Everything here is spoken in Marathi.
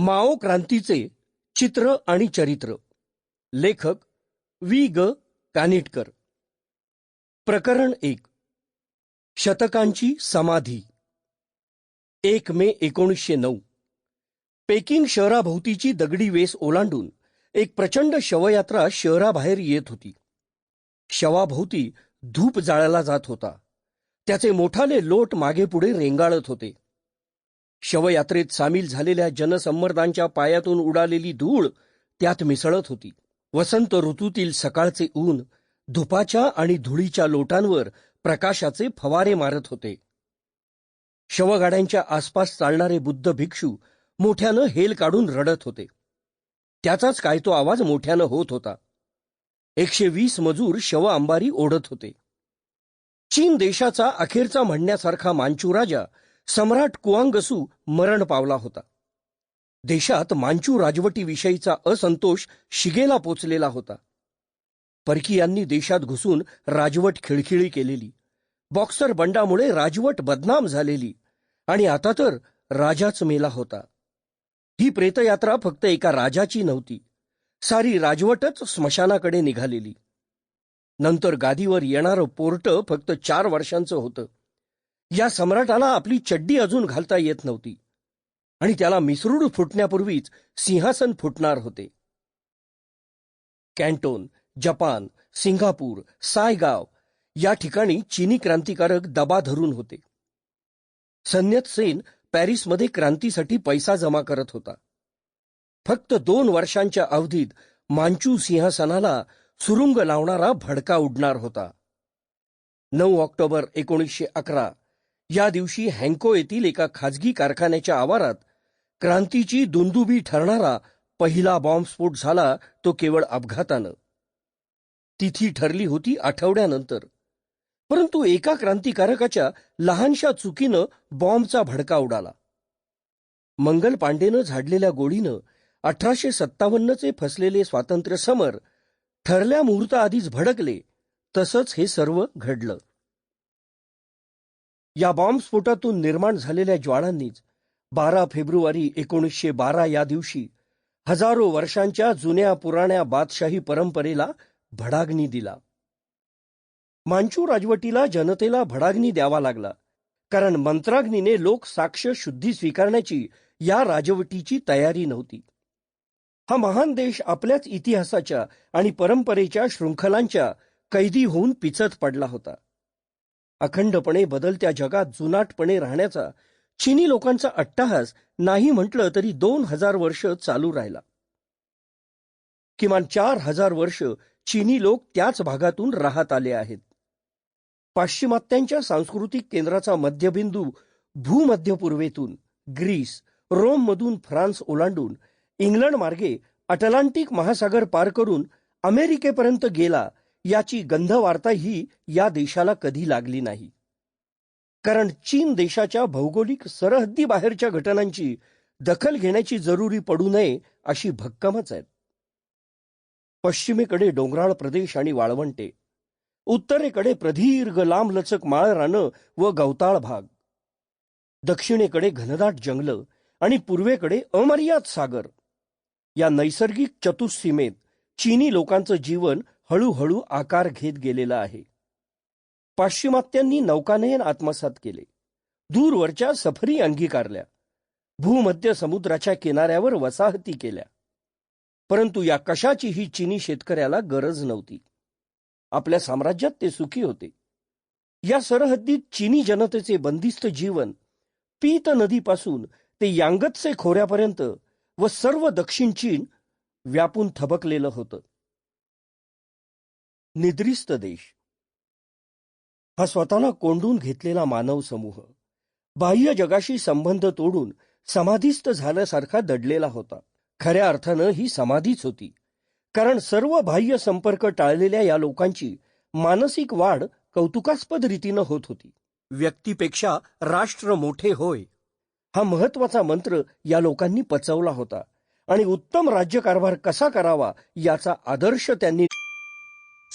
माओ क्रांतीचे चित्र आणि चरित्र. लेखक वी ग. कानिटकर. प्रकरण एक. शतकांची समाधी. एक मे एकोणीसशे नऊ. पेकिंग शहराभोवतीची दगडी वेस ओलांडून एक प्रचंड शवयात्रा शहराबाहेर येत होती. शवाभोवती धूप जाळला जात होता. त्याचे मोठाले लोट मागेपुढे रेंगाळत होते. शवयात्रेत सामील झालेल्या जनसंमर्दांच्या पायातून उडालेली धूळ त्यात मिसळत होती. वसंत ऋतूतील सकाळचे ऊन धुपाच्या आणि धुळीच्या लोटांवर प्रकाशाचे फवारे मारत होते. शवगाड्यांच्या आसपास चालणारे बुद्ध भिक्षू मोठ्यानं हेल काढून रडत होते. त्याचाच काय तो आवाज मोठ्यानं होत होता. एकशे वीस मजूर शव अंबारी ओढत होते. चीन देशाचा अखेरचा म्हणण्यासारखा मांचू राजा सम्राट कुआंगसू मरण पावला होता. देशात मांचू राजवटीविषयीचा असंतोष शिगेला पोचलेला होता. परकीयांनी देशात घुसून राजवट खिळखिळी केलेली. बॉक्सर बंडामुळे राजवट बदनाम झालेली आणि आता तर राजाच मेला होता. ही प्रेतयात्रा फक्त एका राजाची नव्हती. सारी राजवटच स्मशानाकडे निघालेली. नंतर गादीवर येणारं पोर्ट फक्त चार वर्षांचं होतं. या सम्राटाला आपली चड्डी अजून घालता येत नव्हती. आणि त्याला मिसरूड फुटण्यापूर्वीच सिंहासन फुटणार होते. कॅन्टोन जपान सिंगापूर सायगाव या ठिकाणी चीनी क्रांतिकारक दबा धरून होते. सन्यत सेन पॅरिसमध्ये क्रांतीसाठी पैसा जमा करत होता. फक्त दोन वर्षांच्या अवधीत मांचू सिंहासनाला सुरुंग लावणारा भडका उडणार होता. नऊ ऑक्टोबर एकोणीसशे अकरा या दिवशी हँको येथील एका खाजगी कारखान्याच्या आवारात क्रांतीची दुंदुबी ठरणारा पहिला बॉम्बस्फोट झाला तो केवळ अपघातानं. तिथी ठरली होती आठवड्यानंतर. परंतु एका क्रांतिकारकाच्या लहानशा चुकीनं बॉम्बचा भडका उडाला. मंगल पांडेनं झाडलेल्या गोळीनं अठराशे सत्तावन्नचे फसलेले स्वातंत्र्य समर ठरल्या मुहूर्ताआधीच भडकले तसंच हे सर्व घडलं. या बॉम्बस्फोटातून निर्माण झालेल्या ज्वाळांनीच बारा फेब्रुवारी एकोणीसशे बारा या दिवशी हजारो वर्षांच्या जुन्या पुराण्या बादशाही परंपरेला भडाग्नी दिला. मांचू राजवटीला जनतेला भडाग्नी द्यावा लागला कारण मंत्राग्नीने लोक साक्ष शुद्धी स्वीकारण्याची या राजवटीची तयारी नव्हती. हा महान देश आपल्याच इतिहासाच्या आणि परंपरेच्या शृंखलांच्या कैदी होऊन पिचत पडला होता. अखंडपणे बदलत्या जगात जुनाटपणे राहण्याचा चिनी लोकांचा अट्टाहास नाही म्हटलं तरी दोन हजार वर्ष चालू राहिला. किमान चार हजार वर्ष चीनी लोक त्याच भागातून राहत आले आहेत. पाश्चिमात्यांच्या सांस्कृतिक केंद्राचा मध्यबिंदू भूमध्य पूर्वेतून ग्रीस रोममधून फ्रान्स ओलांडून इंग्लंड मार्गे अटलांटिक महासागर पार करून अमेरिकेपर्यंत गेला याची गंधवार्ता ही या देशाला कधी लागली नाही. कारण चीन देशाच्या भौगोलिक सरहद्दी बाहेरच्या घटनांची दखल घेण्याची जरुरी पडू नये अशी भक्कमच आहेत पश्चिमेकडे डोंगराळ प्रदेश आणि वाळवंटे. उत्तरेकडे प्रदीर्घ लांबलचक माळरानं व गवताळ भाग. दक्षिणेकडे घनदाट जंगलं आणि पूर्वेकडे अमर्याद सागर. या नैसर्गिक चतुस्सीमेत चीनी लोकांचं जीवन हळूहळू आकार घेत गेलेला आहे. पाश्चिमात्यांनी नौकानयन आत्मसात केले. दूरवरच्या सफरी अंगीकारल्या. भूमध्य समुद्राच्या किनाऱ्यावर वसाहती केल्या. परंतु या कशाचीही चिनी शेतकऱ्याला गरज नव्हती. आपल्या साम्राज्यात ते सुखी होते. या सरहद्दीत चिनी जनतेचे बंदिस्त जीवन पीत नदीपासून ते यांगतसे खोऱ्यापर्यंत व सर्व दक्षिण चीन व्यापून थबकलेलं होतं. निद्रिस्त देश. हा स्वतःला कोंडून घेतलेला मानव समूह. बाह्य जगाशी संबंध तोडून समाधीस्त झाल्यासारखा दडलेला होता. खऱ्या अर्थानं ही समाधीच होती. कारण सर्व बाह्य संपर्क टाळलेल्या या लोकांची मानसिक वाढ कौतुकास्पद रीतीनं होत होती. व्यक्तीपेक्षा राष्ट्र मोठे होय. हा महत्त्वाचा मंत्र या लोकांनी पचवला होता. आणि उत्तम राज्यकारभार कसा करावा याचा आदर्श त्यांनी